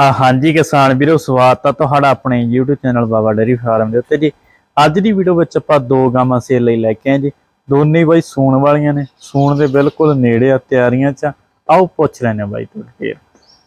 ਆ ਹਾਂਜੀ ਕਿਸਾਨ ਵੀਰੋ, ਸਵਾਗਤ ਆ ਤੁਹਾਡਾ ਆਪਣੇ YouTube channel Baba dairy farm ਦੇ ਉੱਤੇ ਜੀ। ਅੱਜ ਦੀ ਵੀਡੀਓ ਵਿੱਚ ਆਪਾਂ ਦੋ ਗਾਵਾਂ ਸੇਲ ਲਈ ਲੈ ਕੇ ਆਏ ਜੀ। ਦੋਨੇ ਬਾਈ ਸੂਣ ਵਾਲੀਆਂ ਨੇ, ਸੂਣ ਦੇ ਬਿਲਕੁਲ ਨੇੜੇ ਆ, ਤਿਆਰੀਆਂ 'ਚ ਆਓ ਪੁੱਛ ਲੈਣੇ ਬਾਈ ਤੋਂ ਫੇਰ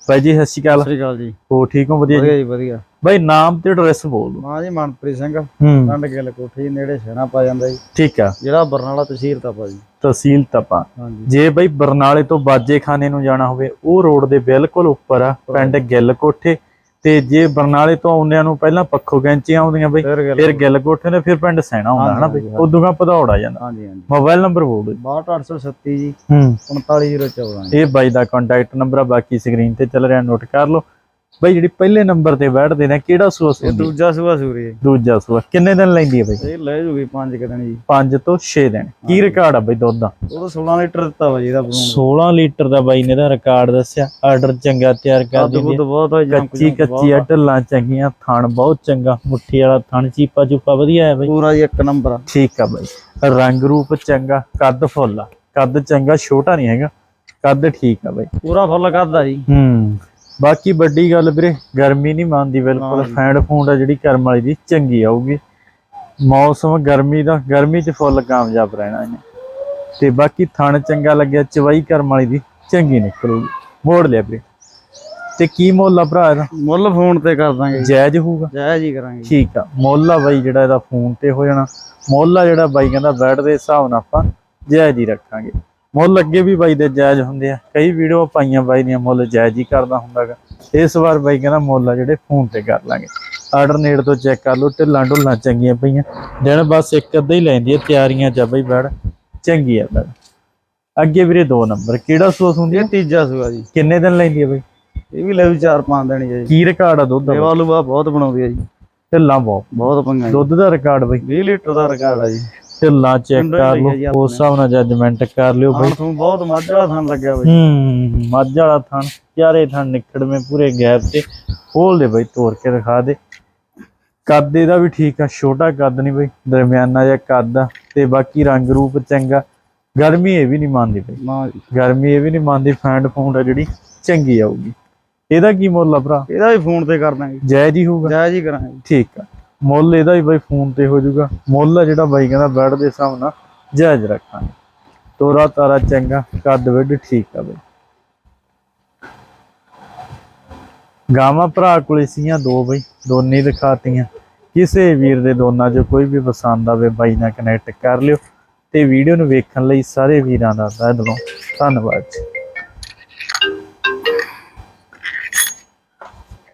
ਬਾਈ ਜੀ ਸਤਿ ਸ਼੍ਰੀ ਅਕਾਲ। ਸਤਿ ਸ਼੍ਰੀ ਅਕਾਲ ਜੀ। ਹੋ ਠੀਕ ਹੋ? ਵਧੀਆ ਜੀ? ਵਧੀਆ ਜੀ ਵਧੀਆ। ਬਾਈ ਨਾਮ ਤੇ ਐਡਰੈਸ ਬੋਲ ਮਾਂ ਜੀ ਮਨਪ੍ਰੀਤ ਸਿੰਘ। ਹੂੰ। ਪਿੰਡ ਗਿੱਲ ਕੋਠੀ ਨੇੜੇ ਸੇਣਾ ਪਾ ਜਾਂਦਾ ਜੀ। ਠੀਕ ਆ। ਜਿਹੜਾ ਬਰਨਾਲਾ ਤਹਿਸੀਲ ਤਪਾ ਜੀ ਤਹਿਸੀਲ ਤਪਾ ਜੇ ਬਾਈ ਬਰਨਾਲੇ ਤੋਂ ਬਾਜੇ ਖਾਨੇ ਨੂੰ ਜਾਣਾ ਹੋਵੇ ਉਹ ਰੋਡ ਦੇ ਬਿਲਕੁਲ ਉੱਪਰ ਆ ਪਿੰਡ ਗਿੱਲ ਕੋਠੇ। ਤੇ ਜੇ ਬਰਨਾਲੇ ਤੋਂ ਆਉਂਦਿਆਂ ਨੂੰ ਪਹਿਲਾਂ ਪੱਖੋ ਕੈਂਚੀਆਂ ਆਉਂਦੀਆਂ ਬਾਈ ਫਿਰ ਗਿੱਲ ਕੋਠੇ। ਨੇ ਫਿਰ ਪਿੰਡ ਸੈਣਾ ਹੁੰਦਾ ਹਨਾ ਬਈ। ਉਦੋਂ ਗਾ ਪਧੌੜ ਆ ਜਾਂਦਾ। ਹਾਂਜੀ ਹਾਂਜੀ। ਮੋਬਾਈਲ ਨੰਬਰ ਬੋਲ ਦਿਓ। 62837 ਜੀ ਹੂੰ। 39014 ਜੀ। ਇਹ ਬਾਈ ਦਾ ਕੰਟੈਕਟ ਨੰਬਰ ਆ ਬਾਕੀ ਸਕਰੀਨ ਤੇ ਚੱਲ ਰਿਹਾ ਨੋਟ ਕਰ ਲਓ। ਬਾਈ ਜਿਹੜੀ ਪਹਿਲੇ ਨੰਬਰ ਤੇ ਬੈਠਦੇ ਨੇ ਕਿਹੜਾ ਸੂਆ ਸੁਣਦੀ ਦੂਜਾ ਸੂਆ ਸੂਰੀ ਹੈ ਦੂਜਾ ਸੂਆ। ਕਿੰਨੇ ਦਿਨ ਲੈਂਦੀ ਹੈ ਬਾਈ? ਇਹ ਲੈ ਜੂਗੀ 5 ਦਿਨ ਜੀ। 5 ਤੋਂ 6 ਦਿਨ। ਕੀ ਰਿਕਾਰਡ ਆ ਬਾਈ ਦੁੱਧ ਦਾ? ਉਹ ਤਾਂ 16 ਲੀਟਰ ਦਿੱਤਾ ਵਾ ਜੀ ਇਹਦਾ ਬਲੂਨ 16 ਲੀਟਰ ਦਾ ਬਾਈ ਨੇ ਦਾ ਰਿਕਾਰਡ ਦੱਸਿਆ। ਆਰਡਰ ਚੰਗਾ ਤਿਆਰ ਕਰ ਦੁੱਧ ਦਿੰਦੀ ਬਹੁਤ ਹੋਈ ਕੱਚੀ ਕੱਚੀ ਆ। ਢੱਲਾਂ ਚੰਗੀਆਂ ਥਣ ਬਹੁਤ ਚੰਗਾ। ਮੁੱਠੀ ਵਾਲਾ ਥਣ ਚੀਪਾ ਚੂਪਾ ਵਧੀਆ ਹੈ ਬਾਈ। ਪੂਰਾ ਜੀ ਇੱਕ ਨੰਬਰ ਆ। ਠੀਕ ਆ ਬਾਈ। ਰੰਗ ਰੂਪ ਚੰਗਾ ਕੱਦ ਫੁੱਲ ਆ। ਕੱਦ ਚੰਗਾ ਛੋਟਾ ਨਹੀਂ ਹੈਗਾ। ਕੱਦ ਠੀਕ ਆ ਬਾਈ। ਪੂਰਾ ਫੁੱਲ ਕਰਦਾ ਜੀ। ਹੂੰ। ਬਾਕੀ ਵੱਡੀ ਗੱਲ ਵੀਰੇ ਗਰਮੀ ਨਹੀਂ ਮੰਨਦੀ ਬਿਲਕੁਲ। ਹਾਂ। ਫੈਂਡ ਫੂੰਡ ਆ ਜਿਹੜੀ ਕਰਮ ਵਾਲੀ ਦੀ ਚੰਗੀ ਆਊਗੀ। ਮੌਸਮ ਗਰਮੀ ਦਾ ਗਰਮੀ 'ਚ ਫੁੱਲ ਕਾਮਯਾਬ ਰਹਿਣਾ ਇਹਨੇ। ਤੇ ਬਾਕੀ ਥਣ ਚੰਗਾ ਲੱਗਿਆ ਚਵਾਈ ਕਰਮ ਵਾਲੀ ਦੀ ਚੰਗੀ ਨਿਕਲੂਗੀ। ਮੋੜ ਲਿਆ ਵੀਰੇ। ਤੇ ਕੀ ਮੁੱਲ ਆ ਭਰਾ ਇਹਦਾ? ਮੁੱਲ ਫੋਨ ਤੇ ਕਰ ਦਾਂਗੇ। ਜਾਇਜ਼ ਹੋਊਗਾ? ਜੈ ਜੀ ਕਰਾਂਗੇ। ਠੀਕ ਆ। ਮੁੱਲ ਆ ਬਾਈ ਜਿਹੜਾ ਇਹਦਾ ਫੋਨ ਤੇ ਹੋ ਜਾਣਾ। ਮੁੱਲ ਆ ਜਿਹੜਾ ਬਾਈ ਕਹਿੰਦਾ ਬੈਡ ਦੇ ਹਿਸਾਬ ਨਾਲ ਆਪਾਂ ਜਾਇਜ਼ ਹੀ ਰੱਖਾਂਗੇ। ਮੁੱਲ ਅੱਗੇ ਵੀ ਬਾਈ ਦੇ ਜਾਇਜ਼ ਹੁੰਦੇ ਆ। ਕਈ ਵੀਡੀਓ ਪਾਈਆਂ ਬਾਈ ਦੀਆਂ ਮੁੱਲ ਜਾਇਜ਼ ਹੀ ਕਰਦਾ ਹੁੰਦਾਗਾ। ਇਸ ਵਾਰ ਬਾਈ ਕਹਿੰਦਾ ਮੁੱਲ ਆ ਜਿਹੜੇ ਫੋਨ ਤੇ ਕਰ ਲਾਂਗੇ। ਆਰਡਰ ਨੇੜ ਤੋਂ ਚੈੱਕ ਕਰ ਲਓ ਢਿੱਲਾਂ ਢੁੱਲਾਂ ਚੰਗੀਆਂ ਪਈਆਂ। ਦਿਨ ਬਸ ਇੱਕ ਅੱਧਾ ਹੀ ਲੈਂਦੀ ਆ ਤਿਆਰੀਆਂ ਆ ਬਾਈ ਬੈਡ ਚੰਗੀ ਆ ਬੈਡ ਅੱਗੇ ਵੀਰੇ ਦੋ ਨੰਬਰ ਕਿਹੜਾ ਸੂਸ ਹੁੰਦੀ ਇਹ ਤੀਜਾ ਸੂਆ ਜੀ। ਕਿੰਨੇ ਦਿਨ ਲੈਂਦੀ ਆ ਬਾਈ? ਇਹ ਵੀ ਲੈ ਜੂ 4-5 ਦਿਨ ਹੀ ਜੀ। ਕੀ ਰਿਕਾਰਡ ਆ ਦੁੱਧ ਦਾ? ਸੇਵਾ ਲੂਆ ਬਹੁਤ ਬਣਾਉਂਦੀ ਆ ਜੀ। ਢਿੱਲਾਂ ਬਹੁਤ। ਬਹੁਤ ਪੰਗਾ ਜੀ। ਦੁੱਧ ਦਾ ਰਿਕਾਰਡ ਬਾਈ? 20 ਲੀਟਰ ਦਾ ਰਿਕਾਰਡ ਆ ਜੀ। ਢਿੱਲਾਂ ਚੈੱਕ ਕਰ ਜੀ ਲਓ ਉਸ ਹਿਸਾਬ ਨਾਲ ਜੱਜਮੈਂਟ ਕਰ ਲਿਓ ਬਾਈ। ਤੁਹਾਨੂੰ ਬਹੁਤ ਮੱਝਾ ਥਾਂ ਲੱਗਿਆ ਬਈ। ਹੂੰ ਮੱਝ ਵਾਲਾ ਥਣ ਚਾਰੇ ਥਣ ਨਿਕੜਵੇਂ ਪੂਰੇ ਗੈਪ ਤੇ। ਖੋਲ ਦੇ ਬਾਈ ਤੋੜ ਕੇ ਦਿਖਾ ਦੇ। ਕੱਦ ਇਹਦਾ ਵੀ ਠੀਕ ਆ ਛੋਟਾ ਕੱਦ ਨਹੀਂ ਬਾਈ ਦਰਮਿਆਨਾ ਜਿਹਾ ਕੱਦ ਆ ਤੇ ਬਾਕੀ ਰੰਗ ਰੂਪ ਚੰਗਾ। ਗਰਮੀ ਇਹ ਵੀ ਨਹੀਂ ਮੰਨਦੀ ਬਾਈ। ਜੀ। ਗਰਮੀ ਇਹ ਵੀ ਨਹੀਂ ਮੰਨਦੀ ਫੈਂਡ ਫੂੰਡ ਆ ਜਿਹੜੀ ਚੰਗੀ ਆਊਗੀ। ਇਹਦਾ ਕੀ ਮੁੱਲ ਆ ਭਰਾ? ਇਹਦਾ ਵੀ ਫੋਨ ਤੇ ਕਰ ਦਾਂਗੇ। ਜਾਇਜ਼ ਹੀ ਹੋਊਗਾ। ਜਾਇਜ਼ ਹੀ ਕਰਾਂਗੇ। ਠੀਕ ਆ। ਮੁੱਲ ਇਹਦਾ ਵੀ ਬਾਈ ਫੋਨ ਤੇ ਹੋ ਜਾਊਗਾ। ਮੁੱਲ ਆ ਜਿਹੜਾ ਬਾਈ ਕਹਿੰਦਾ ਬੈਡ ਦੇ ਹਿਸਾਬ ਨਾਲ ਜਾਇਜ਼ ਰੱਖਾਂਗੇ। ਤੋਰਾ ਤਾਰਾ ਚੰਗਾ, ਕੱਦ ਵੱਡ ਠੀਕ ਆ ਬਾਈ। ਗਾਵਾਂ ਭਰਾ ਕੋਲੇ ਸੀਆਂ ਦੋ ਬਈ, ਦੋਨੇ ਦਿਖਾਤੀਆਂ। ਕਿਸੇ ਵੀਰ ਦੇ ਦੋਨਾਂ ਚ ਕੋਈ ਵੀ ਪਸੰਦ ਆਵੇ ਬਾਈ ਨਾਲ ਕਨੈਕਟ ਕਰ ਲਿਓ ਤੇ ਵੀਡੀਓ ਨੂੰ ਵੇਖਣ ਲਈ ਸਾਰੇ ਵੀਰਾਂ ਦਾ ਤਹਿ ਦਿਲੋਂ ਧੰਨਵਾਦ ਜੀ।